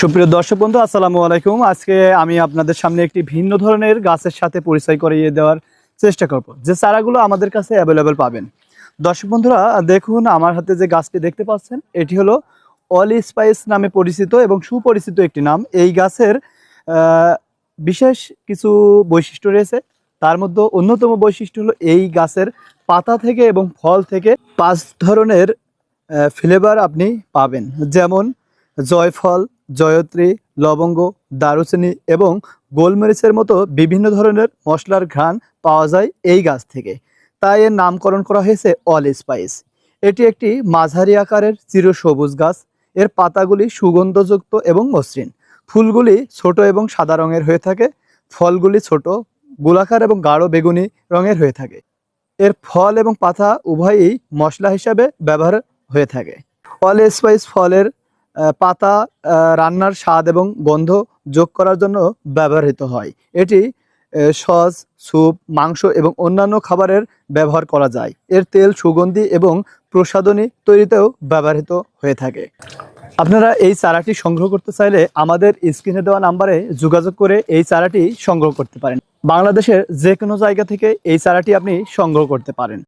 সুপ্রিয় দর্শক বন্ধু, আসসালামু আলাইকুম। আজকে আমি আপনাদের সামনে একটি ভিন্ন ধরনের গাছের সাথে পরিচয় করিয়ে দেওয়ার চেষ্টা করব। যে চারাগুলো আমাদের কাছে অ্যাভেলেবেল পাবেন। দর্শক বন্ধুরা, দেখুন, আমার হাতে যে গাছটি দেখতে পাচ্ছেন, এটি হলো অল স্পাইস নামে পরিচিত এবং সুপরিচিত একটি নাম। এই গাছের বিশেষ কিছু বৈশিষ্ট্য রয়েছে। তার মধ্যে অন্যতম বৈশিষ্ট্য হলো এই গাছের পাতা থেকে এবং ফল থেকে পাঁচ ধরনের ফ্লেভার আপনি পাবেন। যেমন জয়ফল জয়ত্রী, লবঙ্গ, দারুচিনি এবং গোলমরিচের মতো বিভিন্ন ধরনের মশলার ঘ্রাণ পাওয়া যায় এই গাছ থেকে। তাই এর নামকরণ করা হয়েছে অল স্পাইস। এটি একটি মাঝারি আকারের চিরসবুজ গাছ। এর পাতাগুলি সুগন্ধযুক্ত এবং মসৃণ। ফুলগুলি ছোট এবং সাদা রঙের হয়ে থাকে। ফলগুলি ছোট, গোলাকার এবং গাঢ় বেগুনি রঙের হয়ে থাকে। এর ফল এবং পাতা উভয়ই মশলা হিসাবে ব্যবহার হয়ে থাকে। অল স্পাইস ফলের পাতা রান্নার স্বাদ এবং গন্ধ যোগ করার জন্য ব্যবহৃত হয়। এটি সস, স্যুপ, মাংস এবং অন্যান্য খাবারের ব্যবহার করা যায়। এর তেল, সুগন্ধি এবং প্রসাধনী তৈরিতেও ব্যবহৃত হয়ে থাকে। আপনারা এই চারাটি সংগ্রহ করতে চাইলে আমাদের স্ক্রিনে দেওয়া নাম্বারে যোগাযোগ করে এই চারাটি সংগ্রহ করতে পারেন। বাংলাদেশের যে কোনো জায়গা থেকে এই চারাটি আপনি সংগ্রহ করতে পারেন।